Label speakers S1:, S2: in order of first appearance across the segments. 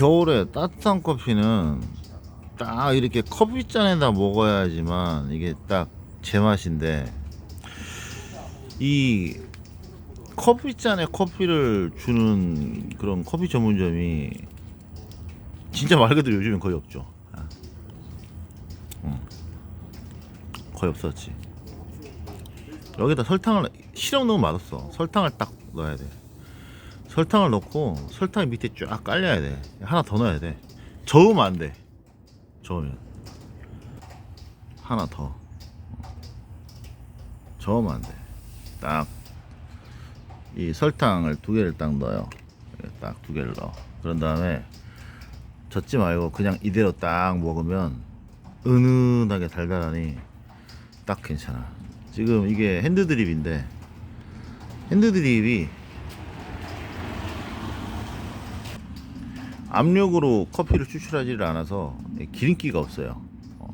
S1: 겨울에 따뜻한 커피는 딱 이렇게 커피잔에다 먹어야지만 이게 딱 제맛인데 이 커피잔에 커피를 주는 그런 커피 전문점이 진짜 말 그대로 요즘엔 거의 없죠. 아. 응. 거의 없었지. 여기다 설탕을 시럽 넣으면 맛없어. 설탕을 딱 넣어야 돼. 설탕을 넣고 설탕 밑에 쫙 깔려야 돼. 하나 더 넣어야 돼. 저으면 안 돼. 저으면 하나 더. 저으면 안 돼. 딱 이 설탕을 두 개를 딱 넣어요. 딱 두 개를 넣어. 그런 다음에 젓지 말고 그냥 이대로 딱 먹으면 은은하게 달달하니 딱 괜찮아. 지금 이게 핸드 드립인데 핸드 드립이 압력으로 커피를 추출하지를 않아서 기름기가 없어요. 어.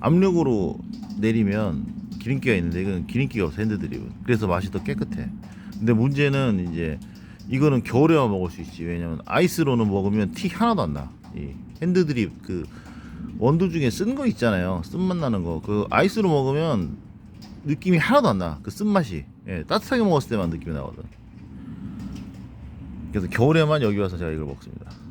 S1: 압력으로 내리면 기름기가 있는데 이건 기름기가 없어 핸드 드립은. 그래서 맛이 더 깨끗해. 근데 문제는 이제 이거는 겨울에만 먹을 수 있지. 왜냐면 아이스로는 먹으면 티 하나도 안 나. 이 핸드 드립 그 원두 중에 쓴 거 있잖아요. 쓴맛 나는 거. 그 아이스로 먹으면 느낌이 하나도 안 나. 그 쓴맛이. 예, 따뜻하게 먹었을 때만 느낌이 나거든. 그래서 겨울에만 여기 와서 제가 이걸 먹습니다.